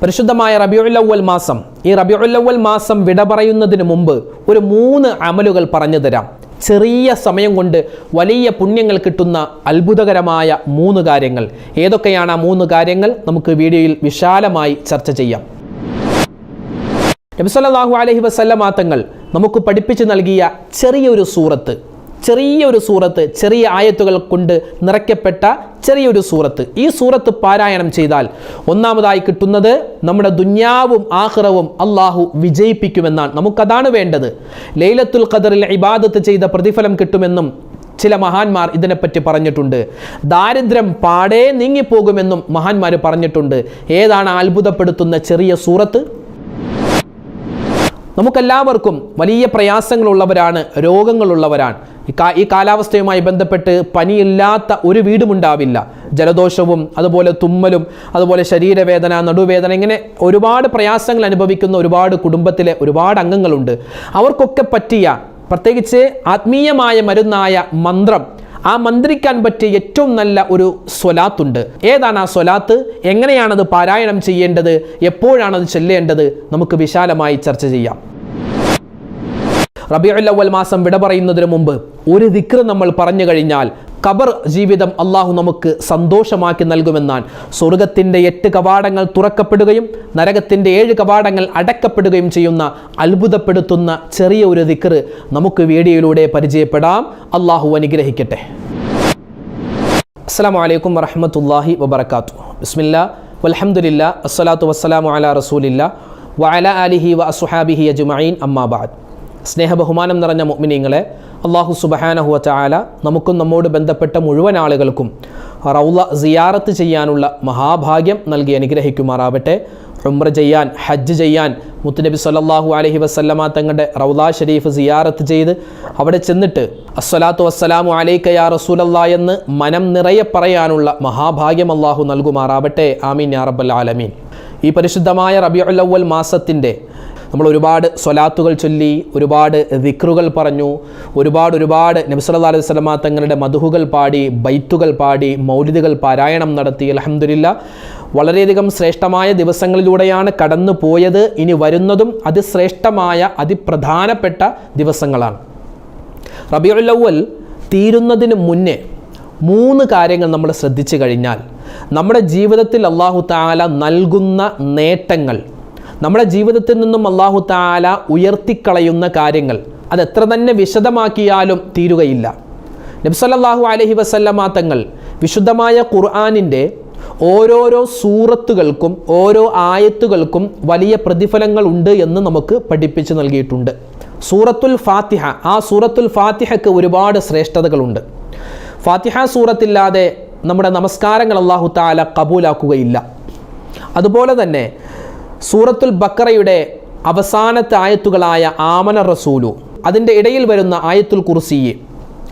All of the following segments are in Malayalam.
പരിശുദ്ധമായ റബിയുല്ലവൽ മാസം. ഈ റബിയുല്ലവൽ മാസം വിട പറയുന്നതിന് മുമ്പ് ഒരു മൂന്ന് അമലുകൾ പറഞ്ഞു തരാം. ചെറിയ സമയം കൊണ്ട് വലിയ പുണ്യങ്ങൾ കിട്ടുന്ന അത്ഭുതകരമായ മൂന്ന് കാര്യങ്ങൾ. ഏതൊക്കെയാണ് ആ മൂന്ന് കാര്യങ്ങൾ? നമുക്ക് വീഡിയോയിൽ വിശാലമായി ചർച്ച ചെയ്യാം. നബിസല്ലാഹു അലഹി വസല്ലമാ തങ്ങൾ നമുക്ക് പഠിപ്പിച്ചു നൽകിയ ചെറിയൊരു സൂറത്ത്. ചെറിയൊരു സൂറത്ത് ചെറിയ ആയത്തുകൾ കൊണ്ട് നിറയ്ക്കപ്പെട്ട ചെറിയൊരു സൂറത്ത്. ഈ സൂറത്ത് പാരായണം ചെയ്താൽ ഒന്നാമതായി കിട്ടുന്നത് നമ്മുടെ ദുന്യാവും ആഹ്റവും അള്ളാഹു വിജയിപ്പിക്കുമെന്നാണ്. നമുക്കതാണ് വേണ്ടത്. ലൈലത്തുൽ ഖദറിൽ ഇബാദത്ത് ചെയ്ത പ്രതിഫലം കിട്ടുമെന്നും ചില മഹാന്മാർ ഇതിനെപ്പറ്റി പറഞ്ഞിട്ടുണ്ട്. ദാരിദ്ര്യം പാടേ നീങ്ങിപ്പോകുമെന്നും മഹാന്മാർ പറഞ്ഞിട്ടുണ്ട്. ഏതാണ് അത്ഭുതപ്പെടുത്തുന്ന ചെറിയ സൂറത്ത്? നമുക്കെല്ലാവർക്കും വലിയ പ്രയാസങ്ങളുള്ളവരാണ് രോഗങ്ങളുള്ളവരാണ്. ഈ കാലാവസ്ഥയുമായി ബന്ധപ്പെട്ട് പനിയില്ലാത്ത ഒരു വീടുമുണ്ടാവില്ല ജലദോഷവും അതുപോലെ തുമ്മലും അതുപോലെ ശരീരവേദന നടുവേദന ഇങ്ങനെ ഒരുപാട് പ്രയാസങ്ങൾ അനുഭവിക്കുന്ന ഒരുപാട് കുടുംബത്തിലെ ഒരുപാട് അംഗങ്ങളുണ്ട്. അവർക്കൊക്കെ പറ്റിയ പ്രത്യേകിച്ച് ആത്മീയമായ മരുന്നായ മന്ത്രം ആ മന്ത്രിക്കാൻ പറ്റിയ ഏറ്റവും നല്ല ഒരു സ്വലാത്തുണ്ട്. ഏതാണ് ആ സ്വലാത്ത്? എങ്ങനെയാണത് പാരായണം ചെയ്യേണ്ടത്? എപ്പോഴാണത് ചെല്ലേണ്ടത്? നമുക്ക് വിശാലമായി ചർച്ച ചെയ്യാം. റബിയുൽ അവൽ മാസം വിട പറയുന്നതിന് മുമ്പ് ഒരു ദിക്ർ നമ്മൾ പറഞ്ഞു കഴിഞ്ഞാൽ ഖബർ ജീവിതം അള്ളാഹു നമുക്ക് സന്തോഷമാക്കി നൽകുമെന്നാണ്. സ്വർഗത്തിന്റെ എട്ട് കവാടങ്ങൾ തുറക്കപ്പെടുകയും നരകത്തിന്റെ ഏഴ് കവാടങ്ങൾ അടക്കപ്പെടുകയും ചെയ്യുന്ന അത്ഭുതപ്പെടുത്തുന്ന ചെറിയ ഒരു ദിക്ർ നമുക്ക് വീഡിയോയിലൂടെ പരിചയപ്പെടാം. അള്ളാഹു അനുഗ്രഹിക്കട്ടെ. അസ്സാം വലൈക്കും വറഹമത്തല്ലാഹി വബർക്കാത്തു ബിസ്മില്ല വലഹമുല്ല അസ്സലാത്തു വസ്സലാമു അല റസൂലില്ല വഅല അലിഹി വ അസുഹാബിഹി അജുമൈൻ അമ്മാബാദ് സ്നേഹബഹുമാനം നിറഞ്ഞ മുഅ്മിനീങ്ങളെ അള്ളാഹു സുബഹാനഹുവ ചാല നമുക്കും നമ്മോട് ബന്ധപ്പെട്ട മുഴുവൻ ആളുകൾക്കും റൗള സിയാറത്ത് ചെയ്യാനുള്ള മഹാഭാഗ്യം നൽകി അനുഗ്രഹിക്കുമാറാവട്ടെ. ഉംറ ചെയ്യാൻ ഹജ്ജ് ചെയ്യാൻ മുത്തുനബി സല്ലാഹു അലഹി വസല്ലമ തങ്ങളുടെ റൗള ഷരീഫ് സിയാറത്ത് ചെയ്ത് അവിടെ ചെന്നിട്ട് അസ്സലാത്തു വസ്സലാമു അലൈക്ക യാ എന്ന് മനം നിറയെ പറയാനുള്ള മഹാഭാഗ്യം അള്ളാഹു നൽകുമാറാവട്ടെ. ആമീൻ യാ റബ്ബൽ ആലമീൻ. ഈ പരിശുദ്ധമായ റബിയുല്ലവൽ മാസത്തിന്റെ നമ്മൾ ഒരുപാട് സ്വലാത്തുകൾ ചൊല്ലി ഒരുപാട് ദിക്റുകൾ പറഞ്ഞു ഒരുപാട് ഒരുപാട് നബ്സല്ലാ അലൈഹി സ്വലമ തങ്ങളുടെ മധുഹുകൾ പാടി ബൈത്തുകൾ പാടി മൗലിദുകൾ പാരായണം നടത്തി. അലഹമില്ല വളരെയധികം ശ്രേഷ്ഠമായ ദിവസങ്ങളിലൂടെയാണ് കടന്നു പോയത്. ഇനി വരുന്നതും അതിശ്രേഷ്ഠമായ അതിപ്രധാനപ്പെട്ട ദിവസങ്ങളാണ്. റബിയുല്ലവൽ തീരുന്നതിന് മുന്നേ മൂന്ന് കാര്യങ്ങൾ നമ്മൾ ശ്രദ്ധിച്ചു കഴിഞ്ഞാൽ നമ്മുടെ ജീവിതത്തിൽ അള്ളാഹു താല നൽകുന്ന നേട്ടങ്ങൾ നമ്മുടെ ജീവിതത്തിൽ നിന്നും അള്ളാഹു താല ഉയർത്തിക്കളയുന്ന കാര്യങ്ങൾ അത് എത്ര തന്നെ വിശദമാക്കിയാലും തീരുകയില്ല. നബ്സല്ലാഹു അലഹി വസല്ലമാ തങ്ങൾ വിശുദ്ധമായ ഖുർആാനിന്റെ ഓരോരോ സൂറത്തുകൾക്കും ഓരോ ആയത്തുകൾക്കും വലിയ പ്രതിഫലങ്ങൾ ഉണ്ട് എന്ന് നമുക്ക് പഠിപ്പിച്ചു നൽകിയിട്ടുണ്ട്. സൂറത്തുൽ ഫാത്തിഹ ആ സൂറത്തുൽ ഫാത്തിഹയ്ക്ക് ഒരുപാട് ശ്രേഷ്ഠതകളുണ്ട്. ഫാത്തിഹ സൂറത്തില്ലാതെ നമ്മുടെ നമസ്കാരങ്ങൾ അള്ളാഹു താല കബൂലാക്കുകയില്ല. അതുപോലെ തന്നെ സൂറത്തുൽ ബക്കറയുടെ അവസാനത്തെ ആയത്തുകളായ ആമന റസൂലു. അതിന്റെ ഇടയിൽ വരുന്ന ആയത്തുൽ കുർസിയെ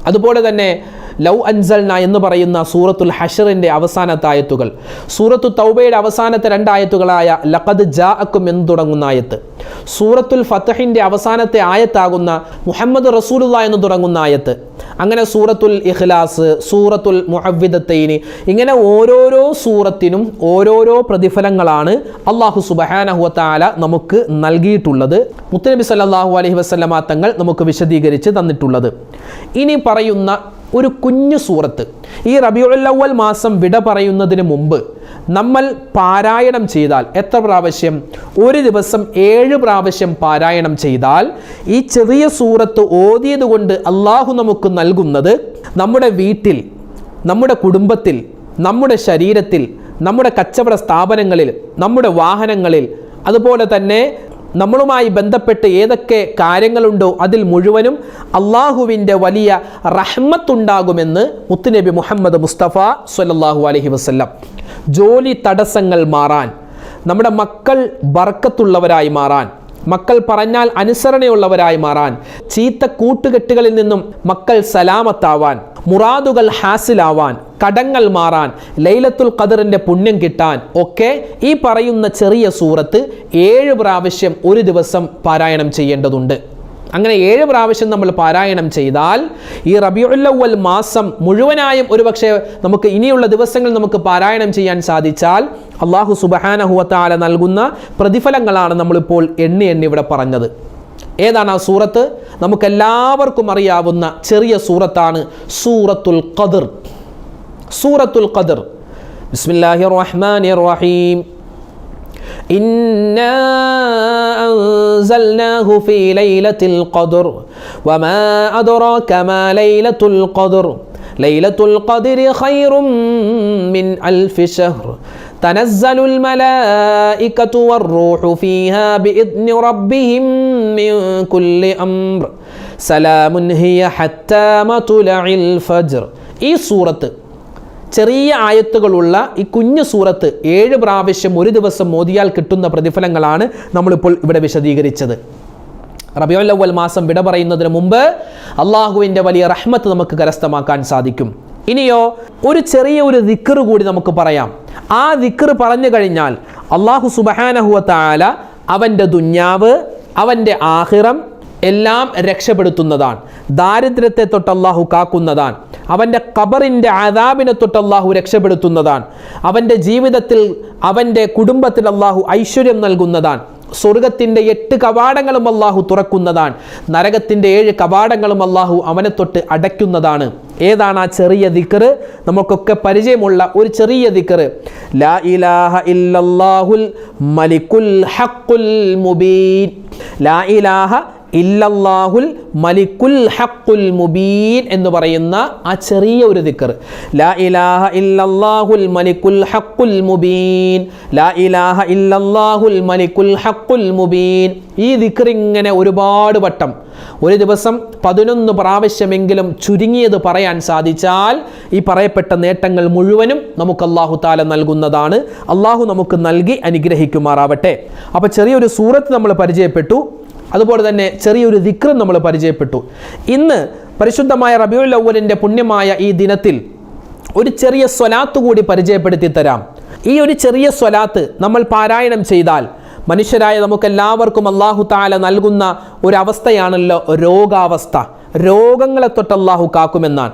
അതുപോലെ തന്നെ ലൗ അൻസൽന എന്ന് പറയുന്ന സൂറത്തുൽ ഹഷറിന്റെ അവസാനത്തെ ആയത്തുകൾ. സൂറത്തു തൗബയുടെ അവസാനത്തെ രണ്ടായത്തുകളായ ലഖദ് ജാ അക്കും എന്ന് തുടങ്ങുന്ന ആയത്ത്. സൂറത്തുൽ ഫത്തഹിന്റെ അവസാനത്തെ ആയത്താകുന്ന മുഹമ്മദ് റസൂലുള്ള എന്ന് തുടങ്ങുന്ന ആയത്ത്. അങ്ങനെ സൂറത്തുൽ ഇഖ്ലാസ് സൂറത്തുൽ മുഹവിദത്തൈന് ഇങ്ങനെ ഓരോരോ സൂറത്തിനും ഓരോരോ പ്രതിഫലങ്ങളാണ് അള്ളാഹു സുബഹാനഹുവത്താല നമുക്ക് നൽകിയിട്ടുള്ളത്. മുത്തനബി സല്ലാഹു അലഹി വസ്ലമാ തങ്ങൾ നമുക്ക് വിശദീകരിച്ച് തന്നിട്ടുള്ളത്. ഇനി പറയുന്ന ഒരു കുഞ്ഞു സൂറത്ത്. ഈ റബിയുള്ളവൽ മാസം വിട പറയുന്നതിന് മുമ്പ് നമ്മൾ പാരായണം ചെയ്താൽ എത്ര പ്രാവശ്യം? ഒരു ദിവസം ഏഴ് പ്രാവശ്യം പാരായണം ചെയ്താൽ ഈ ചെറിയ സൂറത്ത് ഓതിയത് കൊണ്ട് അള്ളാഹു നമുക്ക് നൽകുന്നത് നമ്മുടെ വീട്ടിൽ നമ്മുടെ കുടുംബത്തിൽ നമ്മുടെ ശരീരത്തിൽ നമ്മുടെ കച്ചവട സ്ഥാപനങ്ങളിൽ നമ്മുടെ വാഹനങ്ങളിൽ അതുപോലെ തന്നെ നമ്മളുമായി ബന്ധപ്പെട്ട് ഏതൊക്കെ കാര്യങ്ങളുണ്ടോ അതിൽ മുഴുവനും അള്ളാഹുവിന്റെ വലിയ റഹ്മത്തുണ്ടാകുമെന്ന് മുത്തുനബി മുഹമ്മദ് മുസ്തഫ സല്ലാഹു അലഹി വസ്ല്ലം. ജോലി തടസ്സങ്ങൾ മാറാൻ നമ്മുടെ മക്കൾ ബർക്കത്തുള്ളവരായി മാറാൻ മക്കൾ പറഞ്ഞാൽ അനുസരണയുള്ളവരായി മാറാൻ ചീത്ത കൂട്ടുകെട്ടുകളിൽ നിന്നും മക്കൾ സലാമത്താവാൻ മുറാദുകൾ ഹാസിലാവാൻ കടങ്ങൾ മാറാൻ ലൈലത്തുൽ ഖദറിന്റെ പുണ്യം കിട്ടാൻ ഒക്കെ ഈ പറയുന്ന ചെറിയ സൂറത്ത് ഏഴ് പ്രാവശ്യം ഒരു ദിവസം പാരായണം ചെയ്യേണ്ടതുണ്ട്. അങ്ങനെ ഏഴ് പ്രാവശ്യം നമ്മൾ പാരായണം ചെയ്താൽ ഈ റബിയുല്ലവൽ മാസം മുഴുവനായും ഒരുപക്ഷെ നമുക്ക് ഇനിയുള്ള ദിവസങ്ങൾ നമുക്ക് പാരായണം ചെയ്യാൻ സാധിച്ചാൽ അള്ളാഹു സുബഹാനഹുവത്താല നൽകുന്ന പ്രതിഫലങ്ങളാണ് നമ്മളിപ്പോൾ എണ്ണി എണ്ണി ഇവിടെ പറഞ്ഞത്. ഏതാണ് ആ സൂറത്ത് നമുക്കെല്ലാവർക്കും അറിയാവുന്ന ചെറിയ സൂറത്താണ് സൂറത്തുൽ ഖദർ സൂറത്തുൽ ഖദർ ബിസ്മില്ലാഹിർ റഹ്മാനിർ റഹീം إنا أنزلناه في ليلة القدر وما أدراك ما ليلة القدر ليلة القدر خير من ألف شهر تنزل الملائكة والروح فيها بإذن ربهم من كل أمر سلام هي حتى مطلع الفجر ഈ സൂറത്ത് ചെറിയ ആയത്തുകളുള്ള ഈ കുഞ്ഞു സൂറത്ത് ഏഴ് പ്രാവശ്യം ഒരു ദിവസം മോദിയാൽ കിട്ടുന്ന പ്രതിഫലങ്ങളാണ് നമ്മളിപ്പോൾ ഇവിടെ വിശദീകരിച്ചത് റബിയുൽ അവൽ മാസം വിട പറയുന്നതിന് മുമ്പ് അള്ളാഹുവിൻ്റെ വലിയ റഹ്മത്ത് നമുക്ക് കരസ്ഥമാക്കാൻ സാധിക്കും ഇനിയോ ഒരു ചെറിയ ഒരു ദിക്കറ് കൂടി നമുക്ക് പറയാം. ആ ദിക്കറ് പറഞ്ഞു കഴിഞ്ഞാൽ അള്ളാഹു സുബഹാനഹുവ താല അവന്റെ ദുഞ്ഞാവ് അവന്റെ ആഹിറം എല്ലാം രക്ഷപ്പെടുത്തുന്നതാണ്. ദാരിദ്ര്യത്തെ തൊട്ട് അള്ളാഹു കാക്കുന്നതാണ്. അവന്റെ ഖബറിന്റെ ആദാബിനെ തൊട്ട് അള്ളാഹു രക്ഷപ്പെടുത്തുന്നതാണ്. അവന്റെ ജീവിതത്തിൽ അവന്റെ കുടുംബത്തിൽ അള്ളാഹു ഐശ്വര്യം നൽകുന്നതാണ്. സ്വർഗത്തിന്റെ എട്ട് കവാടങ്ങളും അള്ളാഹു തുറക്കുന്നതാണ്. നരകത്തിന്റെ ഏഴ് കവാടങ്ങളും അള്ളാഹു അവനെ തൊട്ട് അടയ്ക്കുന്നതാണ്. ഏതാണ് ആ ചെറിയ ദിക്കറ് നമുക്കൊക്കെ പരിചയമുള്ള ഒരു ചെറിയ ദിക്കറ് ലാ ഇലാഹ ഇല്ലല്ലാഹുൽ മലിക്കുൽ ഹഖുൽ മുബീൻ. ലാ ഇലാഹ ഇല്ലല്ലാഹുൽ മലിക്കുൽ ഹഖുൽ മുബീൻ എന്ന് പറയുന്ന ആ ചെറിയ ഒരു ദിക്കർ ലാ ഇലാഹ ഇല്ലല്ലാഹുൽ മലിക്കുൽ ഹഖുൽ മുബീൻ. ലാ ഇലാഹ ഇല്ലല്ലാഹുൽ മലിക്കുൽ ഹഖുൽ മുബീൻ. ഈ ദിക്കർ ഇങ്ങനെ ഒരുപാട് വട്ടം ഒരു ദിവസം പതിനൊന്ന് പ്രാവശ്യമെങ്കിലും ചുരുങ്ങിയത് പറയാൻ സാധിച്ചാൽ ഈ പറയപ്പെട്ട നേട്ടങ്ങൾ മുഴുവനും നമുക്ക് അള്ളാഹു താല നൽകുന്നതാണ്. അള്ളാഹു നമുക്ക് നൽകി അനുഗ്രഹിക്കുമാറാവട്ടെ. അപ്പോൾ ചെറിയൊരു സൂറത്ത് നമ്മൾ പരിചയപ്പെട്ടു. അതുപോലെ തന്നെ ചെറിയൊരു ദിക്രം നമ്മൾ പരിചയപ്പെട്ടു. ഇന്ന് പരിശുദ്ധമായ റബിയുൽ അവലിന്റെ പുണ്യമായ ഈ ദിനത്തിൽ ഒരു ചെറിയ സ്വലാത്ത് കൂടി പരിചയപ്പെടുത്തി തരാം. ഈ ഒരു ചെറിയ സ്വലാത്ത് നമ്മൾ പാരായണം ചെയ്താൽ മനുഷ്യരായ നമുക്കെല്ലാവർക്കും അള്ളാഹു താല നൽകുന്ന ഒരവസ്ഥയാണല്ലോ രോഗാവസ്ഥ. രോഗങ്ങളെ തൊട്ട് അള്ളാഹു കാക്കുമെന്നാണ്.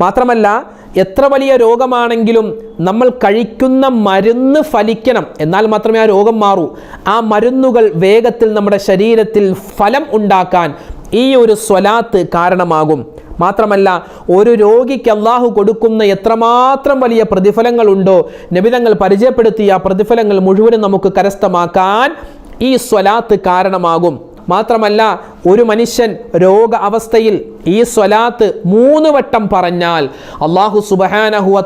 മാത്രമല്ല എത്ര വലിയ രോഗമാണെങ്കിലും നമ്മൾ കഴിക്കുന്ന മരുന്ന് ഫലിക്കണം. എന്നാൽ മാത്രമേ ആ രോഗം മാറൂ. ആ മരുന്നുകൾ വേഗത്തിൽ നമ്മുടെ ശരീരത്തിൽ ഫലം ഉണ്ടാക്കാൻ ഈ ഒരു സ്വലാത്ത് കാരണമാകും. മാത്രമല്ല ഒരു രോഗിക്ക് അള്ളാഹു കൊടുക്കുന്ന എത്രമാത്രം വലിയ പ്രതിഫലങ്ങളുണ്ടോ നബിതങ്ങൾ പരിചയപ്പെടുത്തിയ ആ പ്രതിഫലങ്ങൾ മുഴുവനും നമുക്ക് കരസ്ഥമാക്കാൻ ഈ സ്വലാത്ത് കാരണമാകും. മാത്രമല്ല ഒരു മനുഷ്യൻ രോഗ അവസ്ഥയിൽ ഈ സ്വലാത്ത് മൂന്ന് വട്ടം പറഞ്ഞാൽ അള്ളാഹു സുബഹാനഹുവ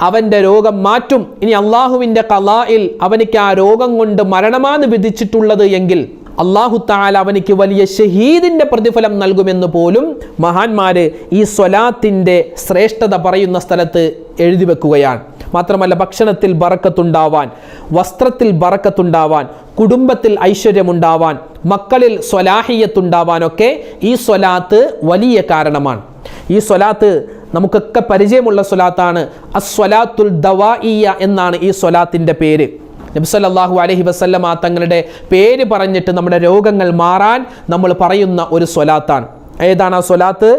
അവന്റെ രോഗം മാറ്റും. ഇനി അള്ളാഹുവിന്റെ കലായിൽ അവനിക്ക് ആ രോഗം കൊണ്ട് മരണമാണ് വിധിച്ചിട്ടുള്ളത് എങ്കിൽ അള്ളാഹു താല അവനിക്ക് വലിയ ഷഹീദിന്റെ പ്രതിഫലം നൽകുമെന്ന് പോലും മഹാന്മാർ ഈ സ്വലാത്തിന്റെ ശ്രേഷ്ഠത പറയുന്ന സ്ഥലത്ത് എഴുതി വെക്കുകയാണ്. മാത്രമല്ല ഭക്ഷണത്തിൽ ബറക്കത്തുണ്ടാവാൻ വസ്ത്രത്തിൽ ബറക്കത്തുണ്ടാവാൻ കുടുംബത്തിൽ ഐശ്വര്യമുണ്ടാവാൻ മക്കളിൽ സ്വലാഹിയത്തുണ്ടാവാനൊക്കെ ഈ സ്വലാത്ത് വലിയ കാരണമാണ്. ഈ സ്വലാത്ത് നമുക്കൊക്കെ പരിചയമുള്ള സ്വലാത്താണ് അസ്വലാത്തുൽ ദവാഇയ എന്നാണ് ഈ സ്വലാത്തിന്റെ പേര്. നബ്സല്ലാഹു അലഹി വസ്ല്ലമ തങ്ങളുടെ പേര് പറഞ്ഞിട്ട് നമ്മുടെ രോഗങ്ങൾ മാറാൻ നമ്മൾ പറയുന്ന ഒരു സ്വലാത്താണ്. ഏതാണ് ആ സ്വലാത്ത്?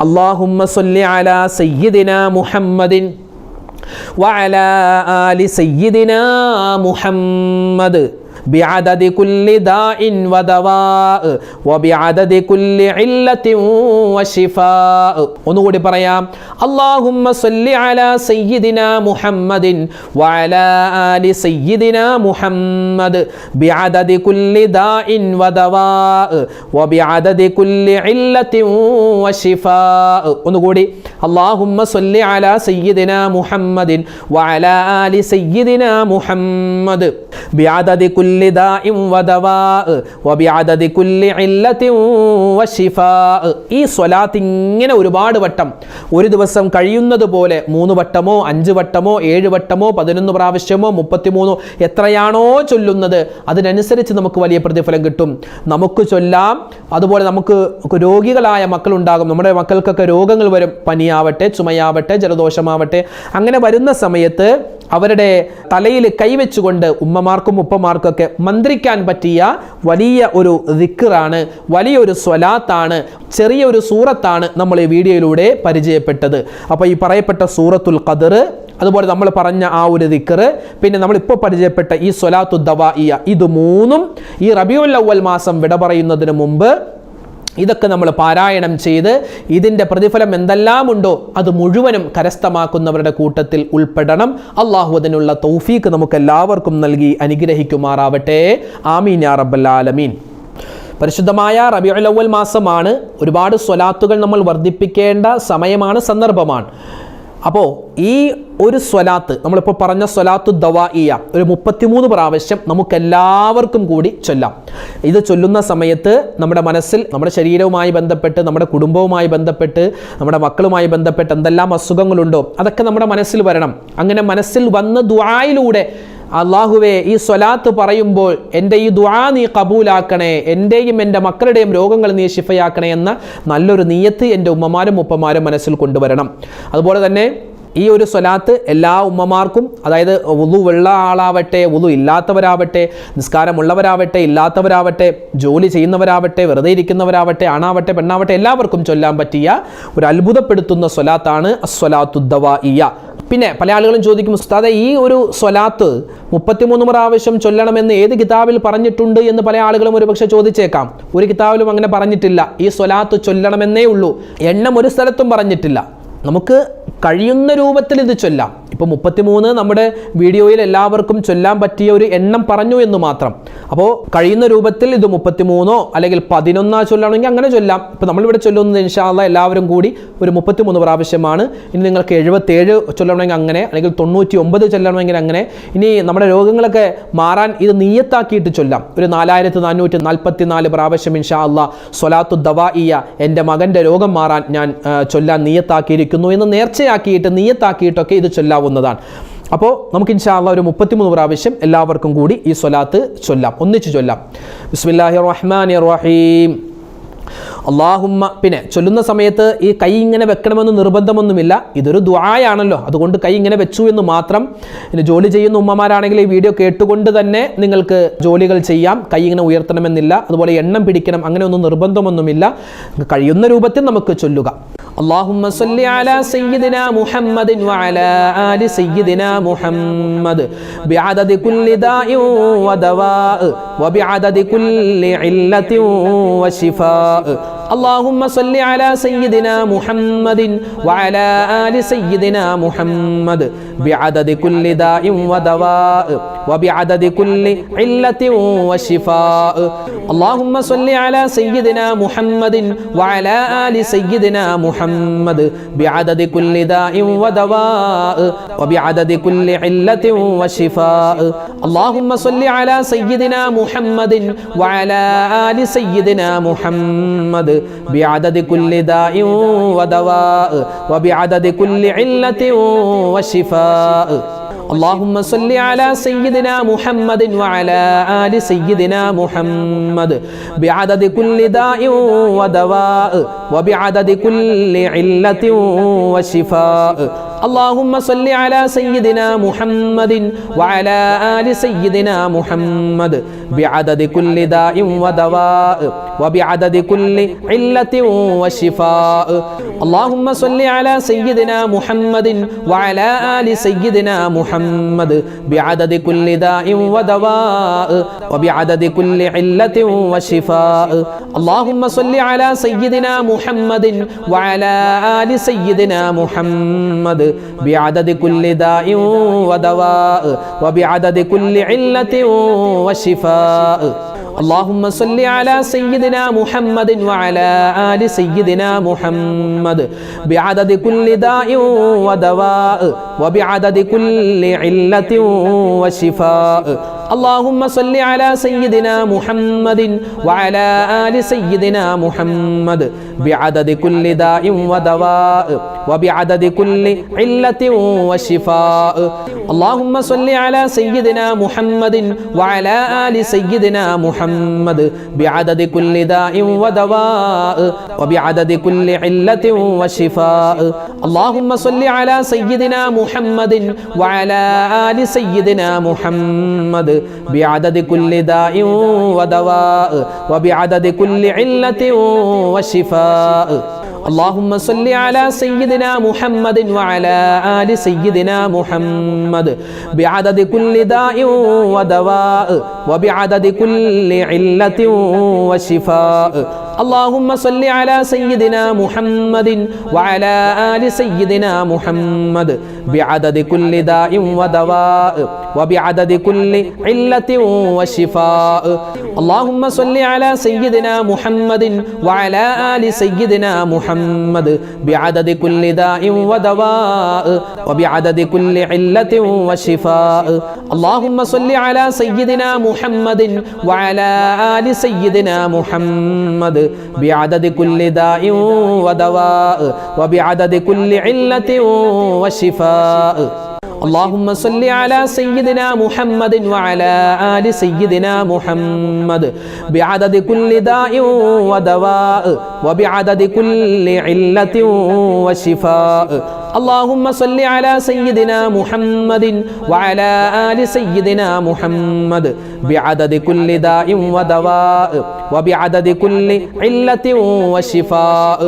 അള്ളാഹുമ്മ സൊല്ലി അല മുഹമ്മദിൻ വഅല ആലി സയ്യിദിന മുഹമ്മദ്. بعدد كل داء ودواء وبعدد كل علة وشفاء ഒന്നുകൂടി പറയാം اللهم صل على سيدنا محمد وعلى آل سيدنا محمد بعدد كل داء ودواء وبعدد كل علة وشفاء ഒന്നുകൂടി اللهم صل على سيدنا محمد وعلى آل سيدنا محمد بعدد كل داء ودواء وبعدد كل علة وشفاء ഈ സ്വലാത്ത് ഇങ്ങനെ ഒരുപാട് വട്ടം ഒരു ദിവസം കഴിയുന്നത് പോലെ മൂന്ന് വട്ടമോ അഞ്ച് വട്ടമോ ഏഴ് വട്ടമോ പതിനൊന്ന് പ്രാവശ്യമോ മുപ്പത്തിമൂന്നോ എത്രയാണോ ചൊല്ലുന്നത് അതിനനുസരിച്ച് നമുക്ക് വലിയ പ്രതിഫലം കിട്ടും നമുക്ക് ചൊല്ലാം അതുപോലെ നമുക്ക് രോഗികളായ മക്കളുണ്ടാകും നമ്മുടെ മക്കൾക്കൊക്കെ രോഗങ്ങൾ വരും പനിയാവട്ടെ ചുമയാവട്ടെ ജലദോഷമാവട്ടെ അങ്ങനെ വരുന്ന സമയത്ത് അവരുടെ തലയിൽ കൈവച്ചുകൊണ്ട് ഉമ്മമാർക്കും ഉപ്പമാർക്കൊക്കെ മന്ത്രിക്കാൻ പറ്റിയ വലിയ ഒരു ദിക്കറാണ് വലിയൊരു സ്വലാത്താണ് ചെറിയൊരു സൂറത്താണ് നമ്മൾ ഈ വീഡിയോയിലൂടെ പരിചയപ്പെട്ടത്. അപ്പോൾ ഈ പറയപ്പെട്ട സൂറത്തുൽ ഖദർ അതുപോലെ നമ്മൾ പറഞ്ഞ ആ ഒരു ദിക്കർ പിന്നെ നമ്മളിപ്പോൾ പരിചയപ്പെട്ട ഈ സ്വലാത്തു ദവാഇയ ഇത് മൂന്നും ഈ റബിയുൽ അവൽ മാസം വിട പറയുന്നതിന് മുമ്പ് ഇതൊക്കെ നമ്മൾ പാരായണം ചെയ്ത് ഇതിന്റെ പ്രതിഫലം എന്തെല്ലാമുണ്ടോ അത് മുഴുവനും കരസ്ഥമാക്കുന്നവരുടെ കൂട്ടത്തിൽ ഉൾപ്പെടണം. അള്ളാഹു അതിനുള്ള തൗഫീക്ക് നമുക്ക് എല്ലാവർക്കും നൽകി അനുഗ്രഹിക്കുമാറാവട്ടെ. ആമീൻ യാ റബ്ബല്ലാലമീൻ പരിശുദ്ധമായ റബിയുലവൽ മാസമാണ്. ഒരുപാട് സ്വലാത്തുകൾ നമ്മൾ വർദ്ധിപ്പിക്കേണ്ട സമയമാണ് സന്ദർഭമാണ്. അപ്പോൾ ഈ ഒരു സ്വലാത്ത് നമ്മളിപ്പോൾ പറഞ്ഞ സ്വലാത്തു ദവാഇയ ഒരു മുപ്പത്തിമൂന്ന് പ്രാവശ്യം നമുക്കെല്ലാവർക്കും കൂടി ചൊല്ലാം. ഇത് ചൊല്ലുന്ന സമയത്ത് നമ്മുടെ മനസ്സിൽ നമ്മുടെ ശരീരവുമായി ബന്ധപ്പെട്ട് നമ്മുടെ കുടുംബവുമായി ബന്ധപ്പെട്ട് നമ്മുടെ മക്കളുമായി ബന്ധപ്പെട്ട് എന്തെല്ലാം അസുഖങ്ങളുണ്ടോ അതൊക്കെ നമ്മുടെ മനസ്സിൽ വരണം. അങ്ങനെ മനസ്സിൽ വന്ന ദുആയിലൂടെ അള്ളാഹുവെ ഈ സ്വലാത്ത് പറയുമ്പോൾ എന്റെ ഈ ദുആ നീ കബൂലാക്കണേ എന്റെയും എന്റെ മക്കളുടെയും രോഗങ്ങൾ നീ ശിഫയാക്കണേ എന്ന നല്ലൊരു നീയത്ത് എന്റെ ഉമ്മമാരും ഉപ്പമാരും മനസ്സിൽ കൊണ്ടുവരണം. അതുപോലെ തന്നെ ഈ ഒരു സ്വലാത്ത് എല്ലാ ഉമ്മമാർക്കും അതായത് ഉളു ഉള്ള ആളാവട്ടെ ഉളു ഇല്ലാത്തവരാവട്ടെ നിസ്കാരമുള്ളവരാവട്ടെ ഇല്ലാത്തവരാവട്ടെ ജോലി ചെയ്യുന്നവരാവട്ടെ വെറുതെ ഇരിക്കുന്നവരാവട്ടെ ആണാവട്ടെ പെണ്ണാവട്ടെ എല്ലാവർക്കും ചൊല്ലാൻ പറ്റിയ ഒരു അത്ഭുതപ്പെടുത്തുന്ന സ്വലാത്താണ് അസ്വലാത്തുദ്ദവാഇയ പിന്നെ പല ആളുകളും ചോദിക്കും ഉസ്താദെ ഈ ഒരു സ്വലാത്ത് മുപ്പത്തിമൂന്ന് പ്രാവശ്യം ചൊല്ലണമെന്ന് ഏത് കിതാബിൽ പറഞ്ഞിട്ടുണ്ട്? എന്ന് പല ആളുകളും ഒരുപക്ഷെ ചോദിച്ചേക്കാം. ഒരു കിതാബിലും അങ്ങനെ പറഞ്ഞിട്ടില്ല. ഈ സ്വലാത്ത് ചൊല്ലണമെന്നേ ഉള്ളൂ. എണ്ണം ഒരു സ്ഥലത്തും പറഞ്ഞിട്ടില്ല. നമുക്ക് കഴിയുന്ന രൂപത്തിൽ ഇത് ചൊല്ലാം. ഇപ്പോൾ മുപ്പത്തിമൂന്ന് നമ്മുടെ വീഡിയോയിൽ എല്ലാവർക്കും ചൊല്ലാൻ പറ്റിയ ഒരു എണ്ണം പറഞ്ഞു എന്ന് മാത്രം. അപ്പോൾ കഴിയുന്ന രൂപത്തിൽ ഇത് മുപ്പത്തിമൂന്നോ അല്ലെങ്കിൽ പതിനൊന്നാ ചൊല്ലണമെങ്കിൽ അങ്ങനെ ചൊല്ലാം. ഇപ്പോൾ നമ്മളിവിടെ ചൊല്ലുന്നത് ഇൻഷാല്ല എല്ലാവരും കൂടി ഒരു മുപ്പത്തിമൂന്ന് പ്രാവശ്യമാണ്. ഇനി നിങ്ങൾക്ക് എഴുപത്തേഴ് ചൊല്ലണമെങ്കിൽ അങ്ങനെ അല്ലെങ്കിൽ തൊണ്ണൂറ്റി ഒമ്പത് ചൊല്ലണമെങ്കിൽ അങ്ങനെ. ഇനി നമ്മുടെ രോഗങ്ങളൊക്കെ മാറാൻ ഇത് നീയത്താക്കിയിട്ട് ചൊല്ലാം. ഒരു നാലായിരത്തി നാനൂറ്റി നാൽപ്പത്തി നാല് പ്രാവശ്യം ഇൻഷാ സൊലാത്തു സ്വലാത്തു ദവാഇയ എന്റെ മകന്റെ രോഗം മാറാൻ ഞാൻ ചൊല്ലാൻ നീയത്താക്കിയിരിക്കുന്നു എന്ന് നേർച്ചയാക്കിയിട്ട് നീയത്താക്കിയിട്ടൊക്കെ ഇത് ചൊല്ലാവുന്നതാണ് അപ്പോൾ നമുക്ക് ഇൻഷാല്ല ഒരു മുപ്പത്തിമൂന്ന് പ്രാവശ്യം എല്ലാവർക്കും കൂടി ഈ സ്വലാത്ത് ചൊല്ലാം. ഒന്നിച്ച് ചൊല്ലാം. ബിസ്മില്ലാഹി റഹ്മാൻ റഹീം. അള്ളാഹുമ്മ പിന്നെ ചൊല്ലുന്ന സമയത്ത് ഈ കൈ ഇങ്ങനെ വെക്കണമെന്ന് നിർബന്ധമൊന്നുമില്ല ഇതൊരു ദ്വായാണല്ലോ അതുകൊണ്ട് കൈ ഇങ്ങനെ വെച്ചു എന്ന് മാത്രം ഇനി ജോലി ചെയ്യുന്ന ഉമ്മമാരാണെങ്കിൽ ഈ വീഡിയോ കേട്ടുകൊണ്ട് തന്നെ നിങ്ങൾക്ക് ജോലികൾ ചെയ്യാം കൈ ഇങ്ങനെ ഉയർത്തണമെന്നില്ല അതുപോലെ എണ്ണം പിടിക്കണം അങ്ങനെ ഒന്നും നിർബന്ധമൊന്നുമില്ല കഴിയുന്ന രൂപത്തിൽ നമുക്ക് ചൊല്ലുക اللهم صل على سيدنا محمد وعلى آل سيدنا محمد بعدد كل داء ودواء وبعدد كل علة وشفاء اللهم صل على سيدنا محمد وعلى آل سيدنا محمد بعدد كل داء ودواء وبعدد كل علة وشفاء اللهم صل على سيدنا محمد وعلى آل سيدنا محمد بعدد كل داء ودواء وبعدد كل علة وشفاء اللهم صل على سيدنا محمد وعلى آل سيدنا محمد بعدد كل داء ودواء وبعدد كل علة وشفاء اللهم صل على سيدنا محمد وعلى آل سيدنا محمد بعدد كل داء ودواء وبعدد كل علة وشفاء اللهم صل على سيدنا محمد وعلى آل سيدنا محمد بعدد كل داء ودواء وبعدد كل علة وشفاء അള്ളാഹുമ്മ സല്ലി അല സയ്യിദിന മുഹമ്മദിൻ വഅല ആലി സയ്യിദിന മുഹമ്മദ് ബിഅദദി കുല്ലി ദാഇൻ വദവാഇ വബിഅദദി കുല്ലി ഇല്ലത്തിൻ വശിഫാഇ അള്ളാഹുമ്മ സല്ലി അല സയ്യിദിന മുഹമ്മദിൻ വഅല ആലി സയ്യിദിന മുഹമ്മദ് ബിഅദദി കുല്ലി ദാഇൻ വദവാഇ വബിഅദദി കുല്ലി ഇല്ലത്തിൻ വശിഫാഇ اللهم صل على سيدنا محمد وعلى آل سيدنا محمد بعدد كل داء ودواء وبعدد كل علة وشفاء اللهم صل على سيدنا محمد وعلى آل سيدنا محمد بعدد كل داء ودواء وبعدد كل علة وشفاء. اللهم صل على سيدنا محمد وعلى آل سيدنا محمد بعدد كل داء ودواء وبعدد كل علة وشفاء. اللهم صل على سيدنا محمد وعلى آل سيدنا محمد بعدد كل داء ودواء وبعدد كل علة وشفاء اللهم صل على سيدنا محمد وعلى آل سيدنا محمد بعدد كل داء ودواء وبعدد كل علة وشفاء اللهم صل على سيدنا محمد وعلى آل سيدنا محمد بعدد كل داء ودواء وبعدد كل علة وشفاء. അള്ളാഹുമ്മ സല്ലി അല സയ്യിദിന മുഹമ്മദിൻ വഅല ആലി സയ്യിദിന മുഹമ്മദ് ബിഅദദി കുല്ലി ദാഇൻ വദവാഇ വബിഅദദി കുല്ലി ഇല്ലത്തിൻ വശിഫാഇ അള്ളാഹുമ്മ സല്ലി അല സയ്യിദിന മുഹമ്മദിൻ വഅല ആലി സയ്യിദിന മുഹമ്മദ് ബിഅദദി കുല്ലി ദാഇൻ വദവാഇ വബിഅദദി കുല്ലി ഇല്ലത്തിൻ വശിഫാഇ اللهم صل على سيدنا محمد وعلى آل سيدنا محمد بعدد كل داء ودواء وبعدد كل علة وشفاء اللهم صل على سيدنا محمد وعلى آل سيدنا محمد بعدد كل داء ودواء وبعدد كل علة وشفاء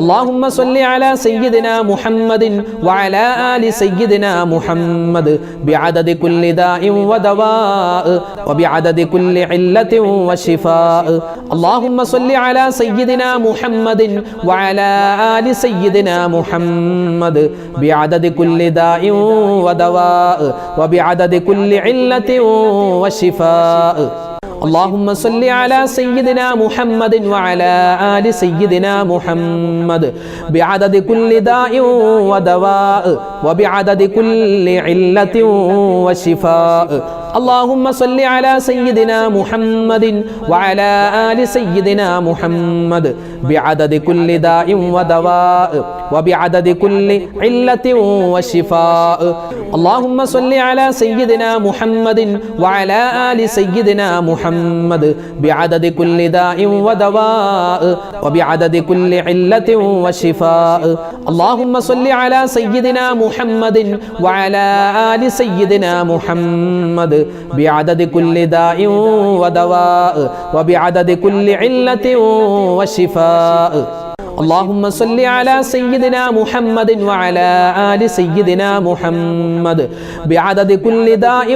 അള്ളാഹുമ്മ സല്ലി അല സയ്യിദിന മുഹമ്മദിൻ വഅല ആലി സയ്യിദിന മുഹമ്മദ് ബിഅദദി കുല്ലി ദാഇൻ വദവാഇ വബിഅദദി കുല്ലി ഇല്ലത്തിൻ വശിഫാഇ അള്ളാഹുമ്മ സല്ലി അല സയ്യിദിന മുഹമ്മദിൻ വഅല ആലി സയ്യിദിന മുഹമ്മദ് ബിഅദദി കുല്ലി ദാഇൻ വദവാഇ വബിഅദദി കുല്ലി ഇല്ലത്തിൻ വശിഫാഇ اللهم صل على سيدنا محمد وعلى آل سيدنا محمد بعدد كل داء ودواء وبعدد كل علة وشفاء اللهم صل على سيدنا محمد وعلى آل سيدنا محمد بعدد كل داء ودواء وبعدد كل علة وشفاء അള്ളാഹുമ്മ സല്ലി അലാ സയ്യിദിന മുഹമ്മദിൻ വഅലാ ആലി സയ്യിദിന മുഹമ്മദ് ബിഅദദി കുല്ലി ദാഇൻ വദവാഇ വബിഅദദി കുല്ലി ഇല്ലത്തിൻ വശിഫാഇ അള്ളാഹുമ്മ സല്ലി അലാ സയ്യിദിന മുഹമ്മദിൻ വഅലാ ആലി സയ്യിദിന മുഹമ്മദ് ബിഅദദി കുല്ലി ദാഇൻ വദവാഇ വബിഅദദി കുല്ലി ഇല്ലത്തിൻ വശിഫാഇ اللهم صل على سيدنا محمد وعلى آل سيدنا محمد بعدد كل داء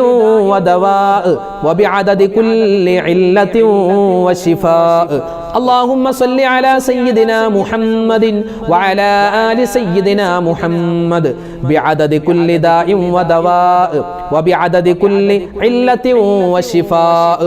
ودواء وبعدد كل علة وشفاء اللهم صل على سيدنا محمد وعلى آل سيدنا محمد بعدد كل داء ودواء وبعدد كل علة وشفاء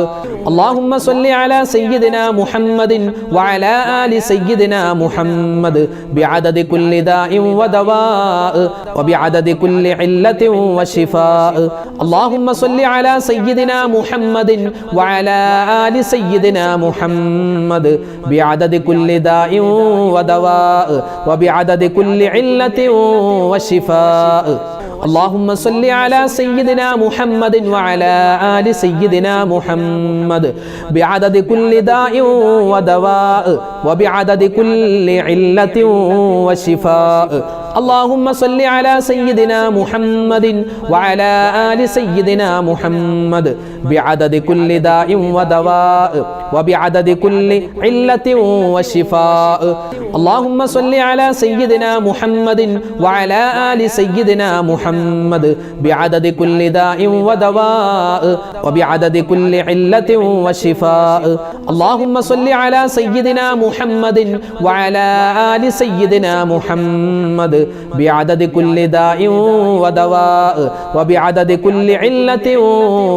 അള്ളാഹുമ്മ സല്ലി അല സയ്യിദിന മുഹമ്മദിൻ വഅല ആലി സയ്യിദിന മുഹമ്മദ് ബിഅദദി കുല്ലി ദാഇൻ വദവാഇ വബിഅദദി കുല്ലി ഇല്ലത്തിൻ വശിഫാഇ അള്ളാഹുമ്മ സല്ലി അല സയ്യിദിന മുഹമ്മദിൻ വഅല ആലി സയ്യിദിന മുഹമ്മദ് ബിഅദദി കുല്ലി ദാഇൻ വദവാഇ വബിഅദദി കുല്ലി ഇല്ലത്തിൻ വശിഫാഇ اللهم صل على سيدنا محمد وعلى آل سيدنا محمد بعدد كل داء ودواء وبعدد كل علة وشفاء اللهم صل على سيدنا محمد وعلى آل سيدنا محمد بعدد كل داء ودواء وبعدد كل علة وشفاء اللهم صل على سيدنا محمد وعلى آل سيدنا محمد بعدد كل داء ودواء وبعدد كل علة وشفاء اللهم صل على سيدنا محمد وعلى آل سيدنا محمد بعدد كل داء ودواء وبعدد كل علة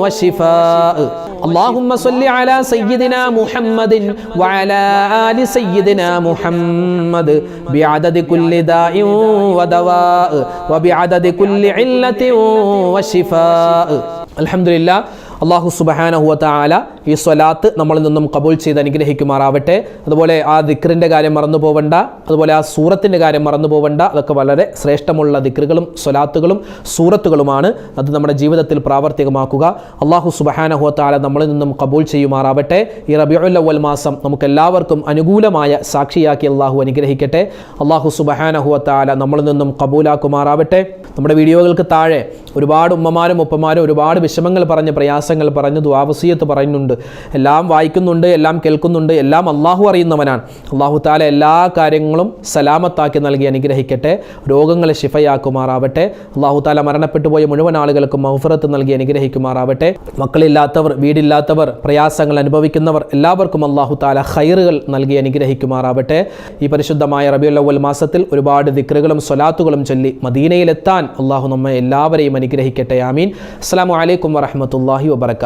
وشفاء അള്ളാഹുമ്മ സല്ലി അലാ സയ്യിദിന മുഹമ്മദിൻ വഅലാ ആലി സയ്യിദിന മുഹമ്മദ് ബിഅദദി കുല്ലി ദാഇൻ വദവാ വബിഅദദി കുല്ലി ഇല്ലത്തിൻ വശിഫാ അൽഹംദുലില്ലാഹ് അള്ളാഹു സുബഹാനഹുവത്ത ആല ഈ സ്വലാത്ത് നമ്മളിൽ നിന്നും കബൂൽ ചെയ്ത് അനുഗ്രഹിക്കുമാറാവട്ടെ. അതുപോലെ ആ ദിക്റിന്റെ കാര്യം മറന്നു പോവണ്ട. അതുപോലെ ആ സൂറത്തിന്റെ കാര്യം മറന്നു പോവണ്ട. അതൊക്കെ വളരെ ശ്രേഷ്ഠമുള്ള ദിക്റുകളും സ്വലാത്തുകളും സൂറത്തുകളുമാണ്. അത് നമ്മുടെ ജീവിതത്തിൽ പ്രാവർത്തികമാക്കുക. അള്ളാഹു സുബഹാനഹുവത്ത ആല നമ്മളിൽ നിന്നും കബൂൽ ചെയ്യുമാറാവട്ടെ. ഈ റബിയുല്ലവൽ മാസം നമുക്കെല്ലാവർക്കും അനുകൂലമായ സാക്ഷിയാക്കി അള്ളാഹു അനുഗ്രഹിക്കട്ടെ. അള്ളാഹു സുബഹാനഹുവത്ത ആല നമ്മളിൽ നിന്നും കബൂലാക്കുമാറാവട്ടെ. നമ്മുടെ വീഡിയോകൾക്ക് താഴെ ഒരുപാട് ഉമ്മമാരും ഉപ്പമാരും ഒരുപാട് വിഷമങ്ങൾ പറഞ്ഞ് പ്രയാസങ്ങൾ പറഞ്ഞ് ദ്വാവസീയത്ത് പറയുന്നുണ്ട്. എല്ലാം വായിക്കുന്നുണ്ട് എല്ലാം കേൾക്കുന്നുണ്ട് എല്ലാം അള്ളാഹു അറിയുന്നവനാണ്. അള്ളാഹു താല എല്ലാ കാര്യങ്ങളും സലാമത്താക്കി നൽകി അനുഗ്രഹിക്കട്ടെ. രോഗങ്ങളെ ശിഫയാക്കുമാറാവട്ടെ. അള്ളാഹു താല മരണപ്പെട്ടു പോയ മുഴുവൻ ആളുകൾക്കും മൗഫറത്ത് നൽകി അനുഗ്രഹിക്കുമാറാവട്ടെ. മക്കളില്ലാത്തവർ വീടില്ലാത്തവർ പ്രയാസങ്ങൾ അനുഭവിക്കുന്നവർ എല്ലാവർക്കും അള്ളാഹു താല ഹൈറുകൾ നൽകി അനുഗ്രഹിക്കുമാറാവട്ടെ. ഈ പരിശുദ്ധമായ റബിയുൽ അവൽ മാസത്തിൽ ഒരുപാട് ദിക്റുകളും സ്വലാത്തുകളും ചൊല്ലി മദീനയിലെത്താൻ അള്ളാഹു നമ്മെ എല്ലാവരെയും അനുഗ്രഹിക്കട്ടെ. ആമീൻ. അസ്സാം വലൈക്കും വറഹമത്തല്ലാഹി വബർക്കാത്തു